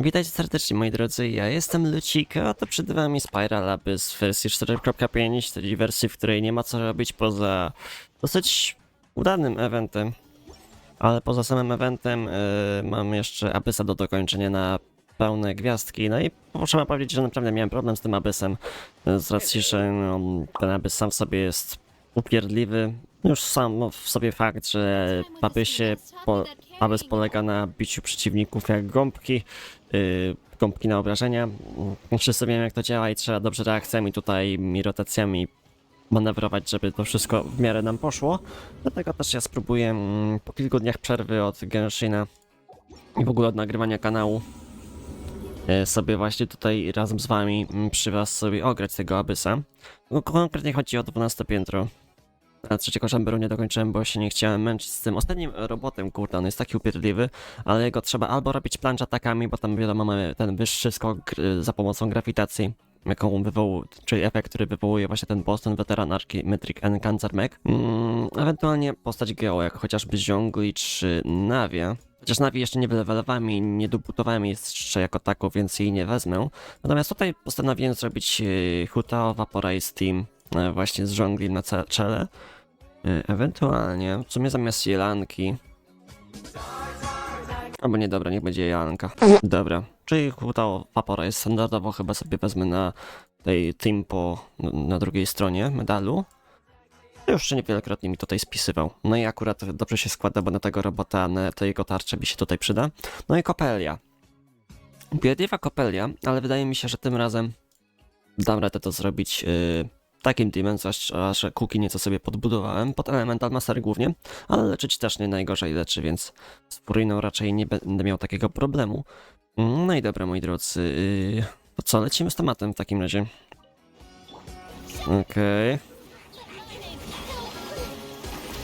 Witajcie serdecznie moi drodzy, ja jestem Lucika, a to przed wami Spiral Abyss w wersji 4.5, czyli wersji, w której nie ma co robić poza dosyć udanym eventem. Ale poza samym eventem y, mam jeszcze Abyssa do dokończenia na pełne gwiazdki, no i trzeba powiedzieć, że naprawdę miałem problem z tym Abyssem, z racji, że no, ten Abyss sam w sobie jest upierdliwy. Już sam w sobie fakt, że w Abyssie po, Abyss polega na biciu przeciwników jak gąbki, yy, gąbki na obrażenia. Wszyscy wiemy jak to działa i trzeba dobrze reakcjami tutaj i rotacjami manewrować, żeby to wszystko w miarę nam poszło. Dlatego też ja spróbuję mm, po kilku dniach przerwy od Genshina i w ogóle od nagrywania kanału e, sobie właśnie tutaj razem z wami mm, przy was sobie ograć tego Abyssa. No, konkretnie chodzi o 12 piętro. Trzeciego chamberu nie dokończyłem, bo się nie chciałem męczyć z tym ostatnim robotem, kurde, on jest taki upierdliwy, ale jego trzeba albo robić plunge atakami, bo tam wiadomo mamy ten wyższy skok y, za pomocą grawitacji, jaką wywołuje, czyli efekt, który wywołuje właśnie ten boss, ten weteran Arki Metric and Cancer Mech. Mm, ewentualnie postać Geo, jak chociażby Ziongli czy Navia. Chociaż Navi jeszcze nie wylewelowałem i nie dobudowałem jej jeszcze jako taką, więc jej nie wezmę. Natomiast tutaj postanowiłem zrobić yy, Hutao Vaporize Team właśnie z żongli na czele. E, Ewentualnie, w sumie zamiast jelanki. Albo nie, dobra, niech będzie jelanka. Dobra, czyli Hutao Vaporize standardowo chyba sobie wezmę na tej Timpo na drugiej stronie medalu. Już się niewielokrotnie mi tutaj spisywał. No i akurat dobrze się składa, bo na tego robota, na to jego tarcze mi się tutaj przyda. No i kopelia. Biedliwa kopelia, ale wydaje mi się, że tym razem dam radę to zrobić yy, takim teamem, zwłaszcza, że kuki nieco sobie podbudowałem, pod Elemental Master głównie, ale leczyć też nie najgorzej leczy, więc z Furiną raczej nie będę miał takiego problemu. No i dobra, moi drodzy, yy, to co, lecimy z tematem w takim razie. Okej.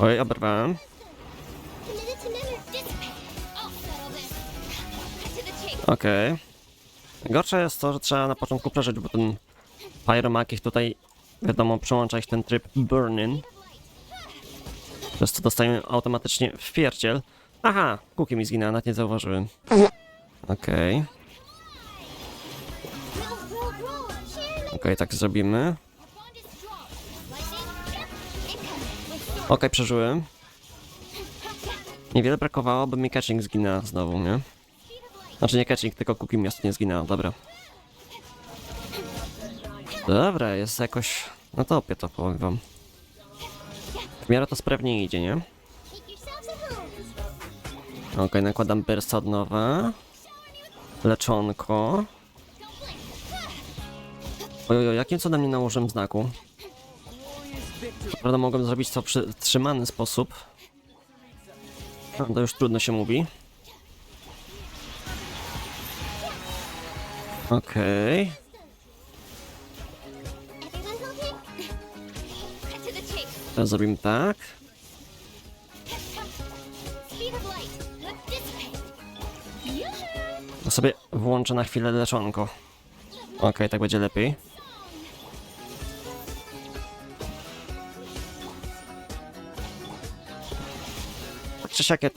Oj, oberwałem. Okej. Gorsze jest to, że trzeba na początku przeżyć, bo ten Pyromak ich tutaj, wiadomo, przełącza ich ten tryb burning. Przez co dostajemy automatycznie w pierdziel. Aha, kuki mi zginęła, nawet nie zauważyłem. Okej, okej, tak zrobimy. Okej, przeżyłem. Niewiele brakowało, by mi catching zginęła znowu, nie? Znaczy nie catching, tylko kuki mi nie zginęła, dobra. Dobra, jest jakoś na topie to powiem wam. W miarę to sprawnie idzie, nie? Okej, nakładam burst od nowa. Leczonko. Ojojo, jakim cudem nie nałożyłem znaku? Prawda mogłem zrobić to w przytrzymany sposób. No, to już trudno się mówi. Okej. Teraz zrobimy tak. To sobie włączę na chwilę leczonko. Okej, tak będzie lepiej. Tak czy ja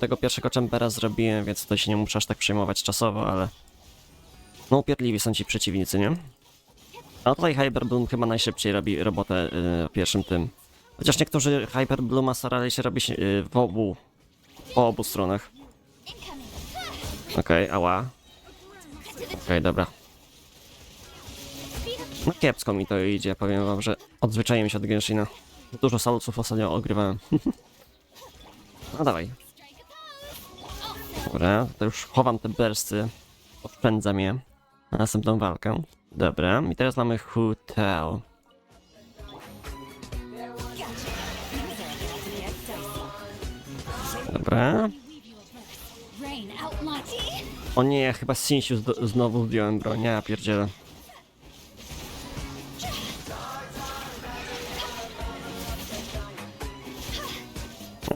tego pierwszego czempera zrobiłem, więc tutaj się nie muszę aż tak przejmować czasowo, ale... No upierdliwi są ci przeciwnicy, nie? A tutaj Hyperbloom chyba najszybciej robi robotę yy, pierwszym tym. Chociaż niektórzy Hyperblooma starali się robić yy, w obu, po obu stronach. Okej, ała. Okej, dobra. No kiepsko mi to idzie, powiem wam, że odzwyczaiłem się od Genshina. Dużo saluców ostatnio ogrywałem. no dawaj. Dobra, to już chowam te bursty. Odpędzam je na następną walkę. Dobra, i teraz mamy Hotel. Dobra. O nie, chyba z Sinsiu znowu zdjąłem broń, ja pierdzielę.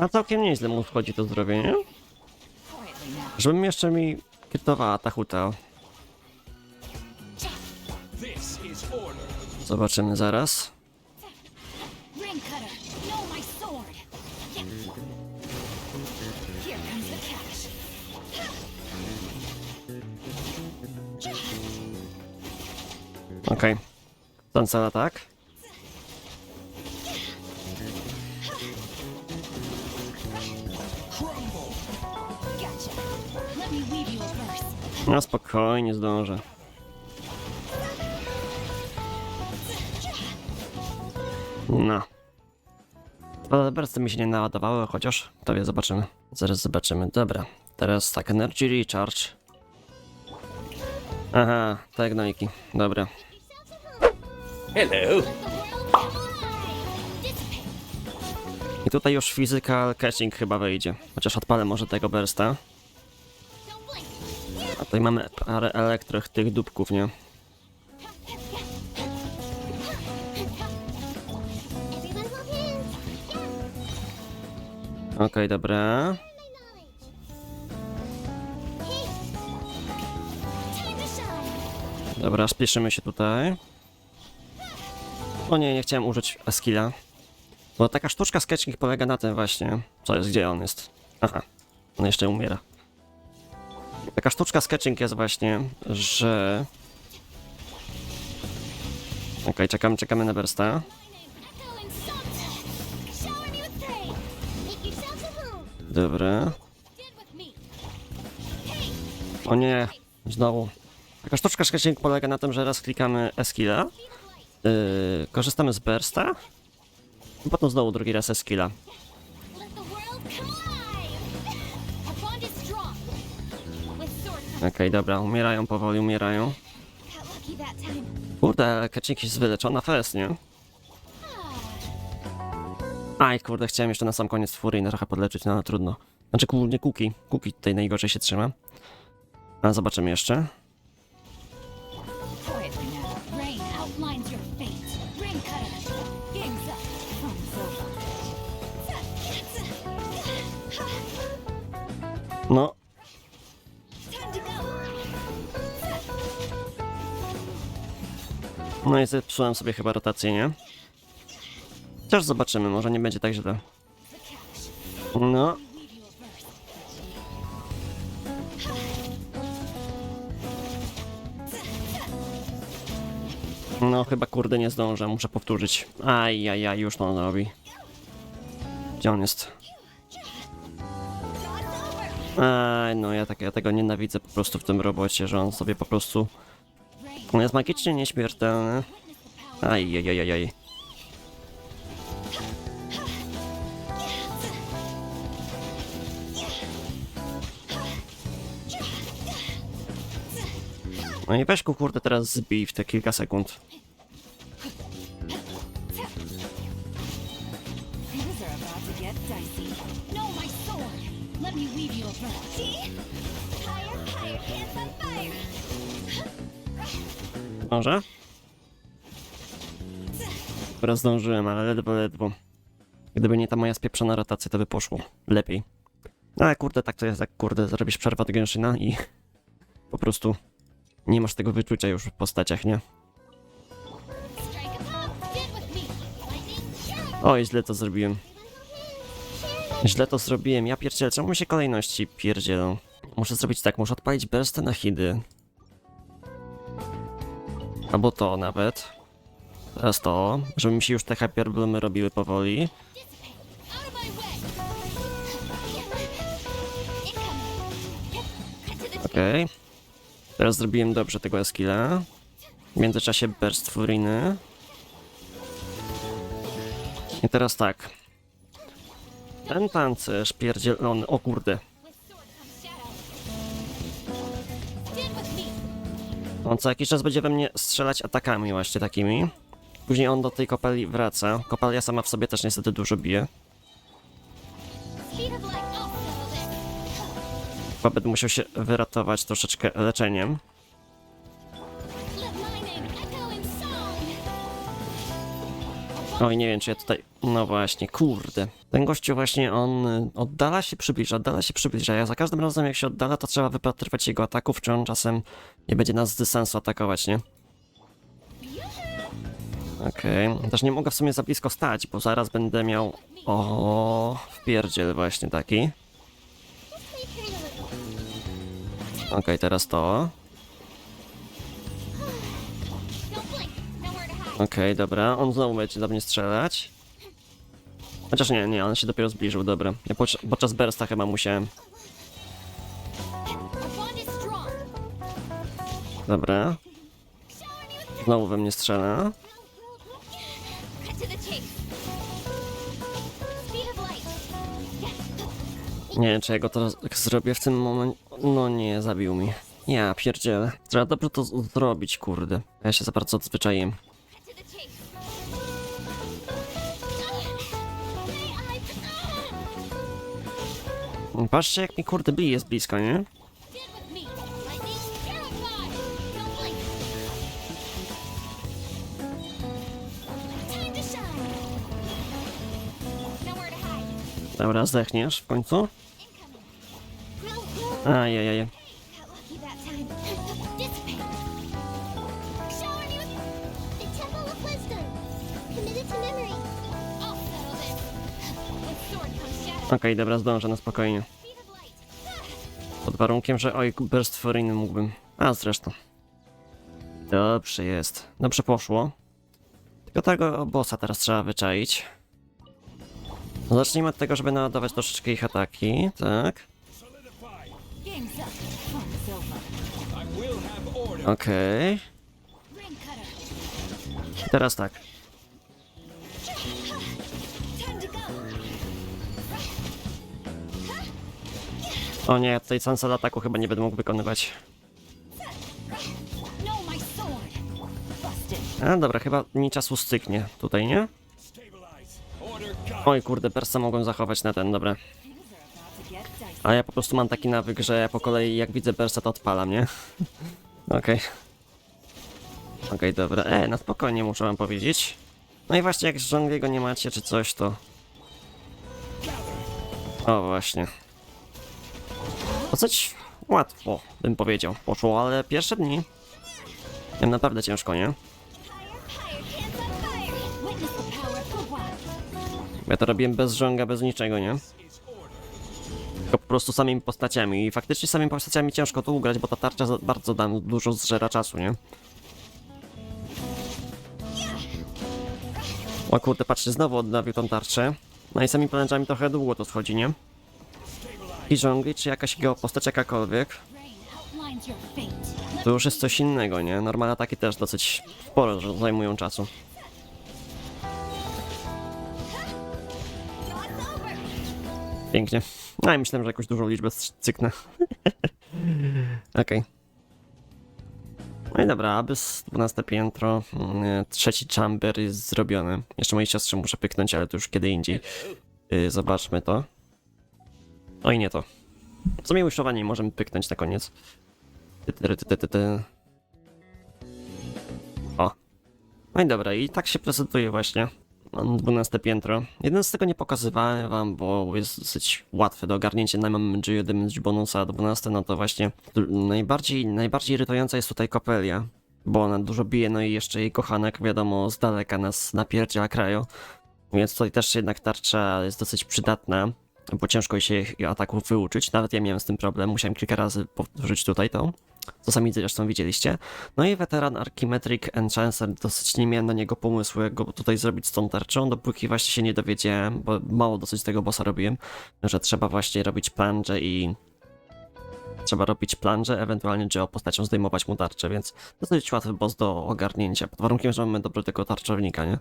A całkiem nieźle mu wchodzi to zdrowie, nie? Żebym jeszcze mi krytowała ta huta. Zobaczymy zaraz. Okej. Okay. cel atak. Gotcha. Let me weave you a verse. No spokojnie, zdążę. No. Bursty mi się nie naładowały, chociaż to wie, zobaczymy. Zaraz zobaczymy. Dobra, teraz tak, Energy Recharge. Aha, te gnojki. Dobra. Hello. I tutaj już Physical Catching chyba wyjdzie. Chociaż odpalę może tego bursta. A tutaj mamy parę elektrych tych dupków, nie? Okej, dobra. To shine. Dobra, spieszymy się tutaj. O nie, nie chciałem użyć skilla. Bo taka sztuczka sketching polega na tym właśnie. Co jest, gdzie on jest? Aha, on jeszcze umiera. Taka sztuczka sketching jest właśnie, że... Okej, czekamy, czekamy na Bersta. Dobra. O nie, znowu. Taka sztuczka sketching polega na tym, że raz klikamy skilla, yy, korzystamy z Bersta, i potem znowu drugi raz skilla. Okej, dobra, umierają powoli, umierają. Kurde, ale Kacinki jest wyleczona fest, nie? Aj, kurde, chciałem jeszcze na sam koniec Furyjne trochę podleczyć, no ale trudno. Znaczy, nie Kuki. Kuki tutaj najgorzej się trzyma. Ale zobaczymy jeszcze. No i zepsułem sobie chyba rotację, nie? Chociaż zobaczymy, może nie będzie tak źle. No, no chyba kurde nie zdążę, muszę powtórzyć. Aj, aj, aj, już to on robi. Gdzie on jest? Aj, no ja, tak, ja tego nienawidzę po prostu w tym robocie, że on sobie po prostu... On jest magicznie nieśmiertelny. Witness the power. Aj, aj, aj, aj, aj. No i weź go kurde teraz zbij w te kilka sekund. No? Higher, higher, hands on fire. Może? Teraz zdążyłem, ale ledwo, ledwo. Gdyby nie ta moja spieprzona rotacja, to by poszło lepiej. No ale kurde, tak to jest, jak kurde, zrobisz przerwę do Genshin'a i po prostu nie masz tego wyczucia już w postaciach, nie? Oj, źle to zrobiłem. Źle to zrobiłem, ja pierdzielę, czemu mi się kolejności pierdzielą? Muszę zrobić tak, muszę odpalić burstę na hidy. Albo to nawet. Teraz to, żeby mi się już te hyperbloomy robiły powoli. Okej. Teraz zrobiłem dobrze tego skilla. W międzyczasie burst furyjny. I teraz tak. Ten pancerz pierdzielony, o kurde. On co jakiś czas będzie we mnie strzelać atakami właśnie takimi. Później on do tej kopalni wraca. Kopalia sama w sobie też niestety dużo bije. Będę musiał się wyratować troszeczkę leczeniem. Oj, nie wiem czy ja tutaj... No właśnie, kurde. Ten gościu właśnie, on y, oddala się, przybliża, oddala się, przybliża. Ja za każdym razem jak się oddala, to trzeba wypatrywać jego ataków, czy on czasem nie będzie nas z dystansu atakować, nie? Okej, też nie mogę w sumie za blisko stać, bo zaraz będę miał... O, wpierdziel właśnie taki. Okej, teraz to. Okej, dobra, on znowu będzie do mnie strzelać. Chociaż nie, nie, on się dopiero zbliżył, dobra. Ja podczas, podczas bursta chyba musiałem. Dobra, znowu we mnie strzela. Nie wiem, czy ja go to tak zrobię w tym momencie. No nie, zabił mi. Ja pierdzielę. Trzeba dobrze to zrobić, kurde. Ja się za bardzo odzwyczaiłem. Patrzcie, jak mi kurde bije jest blisko, nie? Dobra, zdechniesz w końcu. Ajajaj. Okej, dobra, zdążę na spokojnie. Pod warunkiem, że oj, burst foryjny mógłbym. A zresztą. Dobrze jest. Dobrze poszło. Tylko tego bossa teraz trzeba wyczaić. No, Zacznijmy od tego, żeby naładować troszeczkę ich ataki, tak? Okej. Cutter. Teraz tak. O nie, tutaj cancel ataku chyba nie będę mógł wykonywać. A dobra, chyba mi czasu styknie tutaj, nie? Oj kurde, persa mogłem zachować na ten, dobra. A ja po prostu mam taki nawyk, że ja po kolei jak widzę persa to odpalam, nie? Okej. Okej, dobra. E, na spokojnie muszę wam powiedzieć. No i właśnie jak żongliego nie macie czy coś, to... O, właśnie. Dosyć łatwo, bym powiedział, poszło, ale pierwsze dni... Miałem naprawdę ciężko, nie? Ja to robiłem bez żonga, bez niczego, nie? Tylko po prostu samymi postaciami. I faktycznie samymi postaciami ciężko to ugrać, bo ta tarcza za bardzo da dużo zżera czasu, nie? O kurde, patrzcie, znowu odnawił tą tarczę. No i samymi planeczami trochę długo to schodzi, nie? I żongli, czy jakaś jego postać jakakolwiek, to już jest coś innego, nie? Normalne ataki też dosyć sporo że zajmują czasu. Pięknie. No i myślałem, że jakąś dużą liczbę cyknę. Okej. No i dobra, Abyss, 12 piętro, mm, trzeci chamber jest zrobiony. Jeszcze mojej siostrze muszę pyknąć, ale to już kiedy indziej. Y, Zobaczmy to. Oj, nie to. W sumie wiszowanie możemy pyknąć na koniec. O. No i dobra, i tak się prezentuje właśnie. Mam 12 piętro. Jeden z tego nie pokazywałem wam, bo jest dosyć łatwy do ogarnięcia. Na mam Geo Damage bonusa a 12, no to właśnie najbardziej, najbardziej irytująca jest tutaj Kopelia, bo ona dużo bije, no i jeszcze jej kochanek, wiadomo, z daleka nas napierdziela kraju. Więc tutaj też jednak tarcza jest dosyć przydatna, bo ciężko się jej ataków wyuczyć. Nawet ja miałem z tym problem, musiałem kilka razy powtórzyć tutaj to. Co sami zresztą widzieliście. No i weteran Archimetric Enchancer, dosyć nie miałem na niego pomysłu, jak go tutaj zrobić z tą tarczą, dopóki właśnie się nie dowiedziałem, bo mało dosyć tego bossa robiłem, że trzeba właśnie robić plunge i... Trzeba robić plunge, ewentualnie Geo postacią zdejmować mu tarczę, więc dosyć łatwy boss do ogarnięcia, pod warunkiem, że mamy dobrego tarczownika, nie?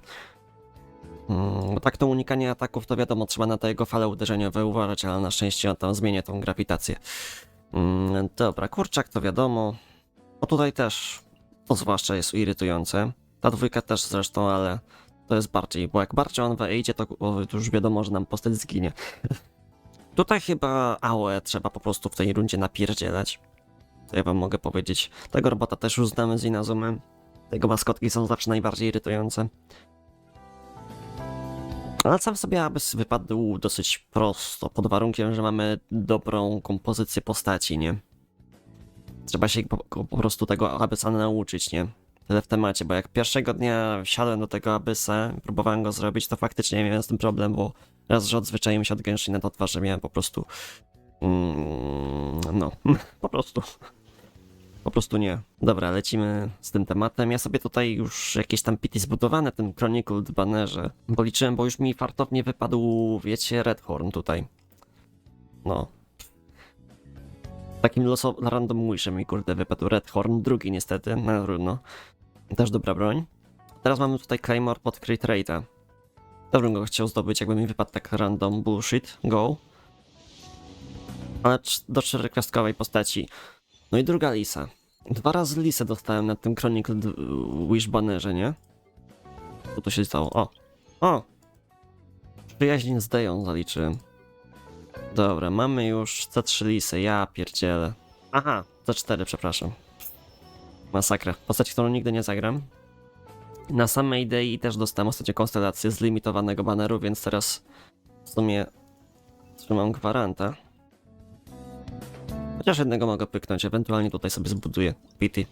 Mm, tak to unikanie ataków, to wiadomo, trzeba na te jego fale uderzeniowe uważać, ale na szczęście on tam zmienia tą grawitację. Mm, dobra, kurczak to wiadomo. O tutaj też to zwłaszcza jest irytujące. Ta dwójka też zresztą, ale to jest bardziej, bo jak bardziej on wejdzie, to, już wiadomo, że nam postać zginie. tutaj chyba AOE trzeba po prostu w tej rundzie napierdzielać. To ja wam mogę powiedzieć. Tego robota też już znamy z Inazumem. Tego maskotki są zawsze najbardziej irytujące. Ale sam sobie Abyss wypadł dosyć prosto, pod warunkiem, że mamy dobrą kompozycję postaci, nie? Trzeba się po, po prostu tego Abyssa nauczyć, nie? Tyle w temacie, bo jak pierwszego dnia wsiadłem do tego Abyssa, próbowałem go zrobić, to faktycznie miałem z tym problem, bo raz, że odzwyczaiłem się od Genshina, dwa, że miałem po prostu... Mm, no, po prostu. Po prostu nie. Dobra, lecimy z tym tematem. Ja sobie tutaj już jakieś tam pity zbudowane w tym Chronicle Bannerze. Bo liczyłem, bo już mi fartownie wypadł, wiecie, Redhorn tutaj. No. Takim loso random wishem mi kurde wypadł Redhorn, drugi niestety, no trudno. Też dobra broń. Teraz mamy tutaj Claymore pod Crit Rate'a. Też bym go chciał zdobyć, jakby mi wypadł tak random bullshit, go. Ale do czterogwiazdkowej postaci. No i druga Lisa. Dwa razy Lisę dostałem na tym Chronicle Wish Bannerze, nie? Co to się stało? O! O! Przyjaźń z Deją zaliczyłem. Dobra, mamy już C3 Lisy, ja pierdzielę. Aha, C4, przepraszam. Masakra. Postać, którą nigdy nie zagram. Na samej idei też dostałem ostatnio konstelację z limitowanego baneru, więc teraz w sumie trzymam gwaranta. Chociaż jednego mogę pyknąć, ewentualnie tutaj sobie zbuduję pity.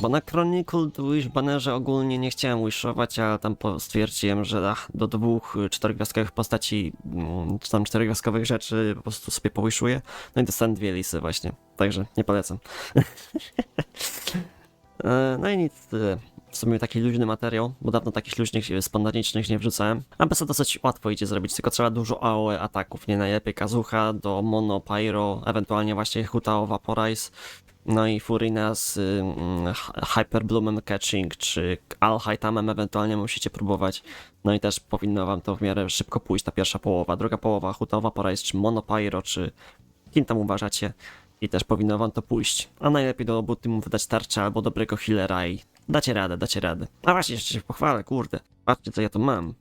Bo na Chronicle Wish banerze ogólnie nie chciałem wishować, ale tam stwierdziłem, że ach, do dwóch y, czterogwiazdkowych postaci, mm, czy tam czterogwiazdkowych rzeczy po prostu sobie powiszuję. No i dostałem dwie lisy właśnie, także nie polecam. E, no i nic. W sumie taki luźny materiał, bo dawno takich luźnych, e, spontanicznych nie wrzucałem. A bez to dosyć łatwo idzie zrobić, tylko trzeba dużo AOE ataków, nie najlepiej Kazucha do Mono, Pyro, ewentualnie właśnie Hutao Vaporize, no i Furina z mm, Hy- Hyper Bloomem Catching, czy Alhaitamem ewentualnie musicie próbować. No i też powinno wam to w miarę szybko pójść, ta pierwsza połowa. Druga połowa Hutao Vaporize, czy Mono Pyro, czy kim tam uważacie. I też powinno wam to pójść. A najlepiej do obu teamów wydać tarczę albo dobrego healera i dacie radę, dacie radę. A właśnie, jeszcze się pochwalę, kurde. Patrzcie, co ja tu mam.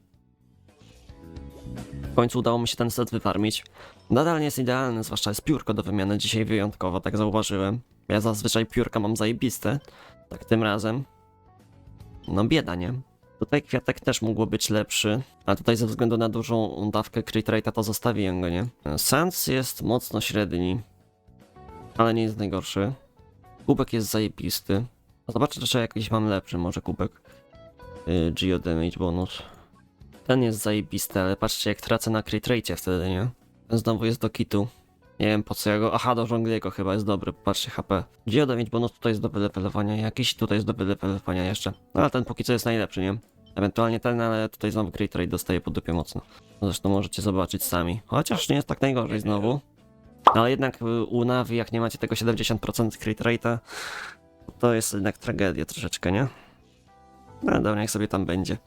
W końcu udało mi się ten set wyfarmić. Nadal nie jest idealny, zwłaszcza jest piórko do wymiany dzisiaj wyjątkowo, tak zauważyłem. Ja zazwyczaj piórka mam zajebiste. Tak tym razem. No bieda, nie? Tutaj kwiatek też mógł być lepszy, a tutaj ze względu na dużą dawkę crit rate'a to zostawiłem go, nie? Sans jest mocno średni ale nie jest najgorszy. Kubek jest zajebisty. A Zobaczę, czy jakiś mam lepszy, może kubek. Yy, Geo Damage bonus. Ten jest zajebisty, ale patrzcie jak tracę na crit rate wtedy, nie? Ten znowu jest do kitu. Nie wiem po co ja go... Aha, do Żongliego chyba jest dobry, patrzcie HP. Geo Damage bonus tutaj jest do wylevelowania jakiś, tutaj jest do wylevelowania jeszcze. No, ale ten póki co jest najlepszy, nie? Ewentualnie ten, ale tutaj znowu crit rate dostaje po dupie mocno. Zresztą możecie zobaczyć sami. Chociaż nie jest tak najgorzej znowu. No, Ale jednak y, u Navi, jak nie macie tego 70% crit rate'a, to jest jednak tragedia troszeczkę, nie? No dobra, niech sobie tam będzie.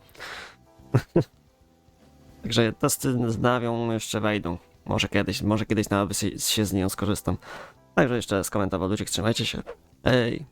Także testy z Navią jeszcze wejdą. Może kiedyś, może kiedyś nawet się, z nią skorzystam. Także jeszcze skomentował ludzie, trzymajcie się. Ej.